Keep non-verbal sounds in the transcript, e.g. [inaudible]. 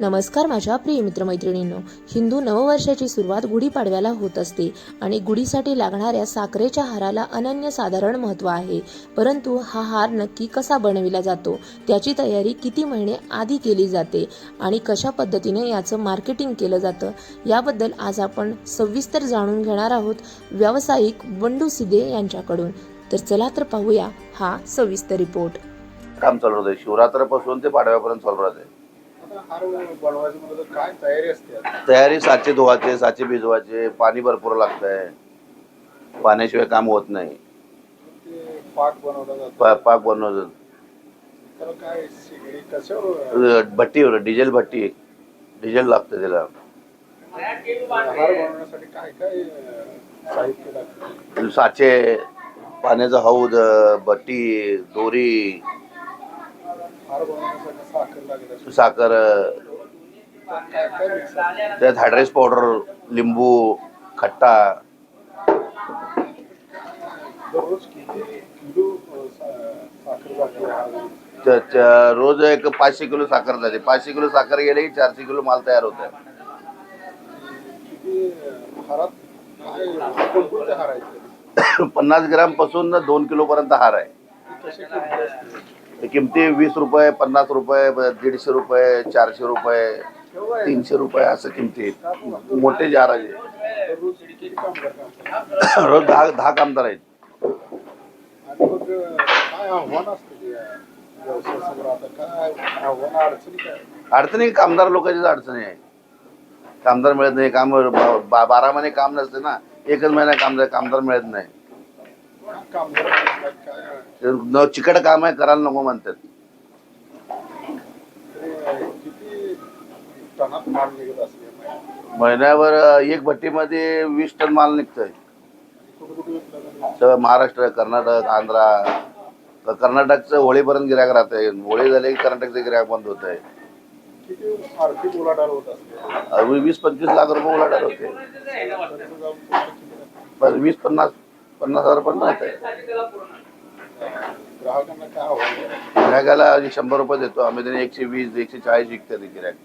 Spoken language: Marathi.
नमस्कार माझ्या प्रिय मित्रमैत्रिणींनो हिंदू नववर्षाची सुरुवात गुढीपाडव्याला होत असते आणि गुढीसाठी लागणाऱ्या साखरेच्या हाराला अनन्यसाधारण महत्त्व आहे. परंतु हा हार नक्की कसा बनविला जातो त्याची तयारी किती महिने आधी केली जाते आणि कशा पद्धतीने याचं मार्केटिंग केलं जातं याबद्दल आज आपण सविस्तर जाणून घेणार आहोत व्यावसायिक बंडू सिदे यांच्याकडून. तर चला तर पाहूया हा सविस्तर रिपोर्ट. काम चालू होतं. शिवरात्रापासून ते पाडव्यापर्यंत चालू राहते. तयारी साचे धुवायचे साचे भिजवायचे पाणी भरपूर लागतंय. पाण्याशिवाय काम होत नाही. पाक बनवला पाक भट्टीवर डिझेल भट्टी. डिझेल लागतं त्याला. साचे पाण्याचा हौद भट्टी दोरी. साखर त्यात हायड्रेस पावडर लिंबू खट्टा. रोज एक पाचशे किलो साखर जाते. पाचशे किलो साखर गेले की चारशे किलो माल तयार होत. आहे [coughs] पन्नास ग्रामपासून दोन किलो पर्यंत हार आहे. किमती वीस रुपये पन्नास रुपये दीडशे रुपये चारशे रुपये तीनशे रुपये असं किमती मोठे जार आहे रोज दहा दहा कामदार आहेत. अडचणी कामदार लोकांचीच अडचणी आहे कामदार मिळत नाही काम बारा महिने काम नसते ना एकच महिना कामदार कामदार मिळत नाही. चिकट काम आहे करायला नको म्हणतात. महिन्यावर एक भट्टीमध्ये वीस टन माल निघतोय. सगळं महाराष्ट्र कर्नाटक आंध्रा कर्नाटकचं होळीपर्यंत गिरायक आहे होळी झाले की कर्नाटकचं गिरायक बंद होत आहे वीस पंचवीस लाख रुपये उलाढाल होते पण वीस पन्नास पन्नास हजार पण राहत आहे? ग्राहकाला शंभर रुपये देतो. आम्ही त्यांनी एकशे वीस एकशे चाळीस विकतात ते गिरायक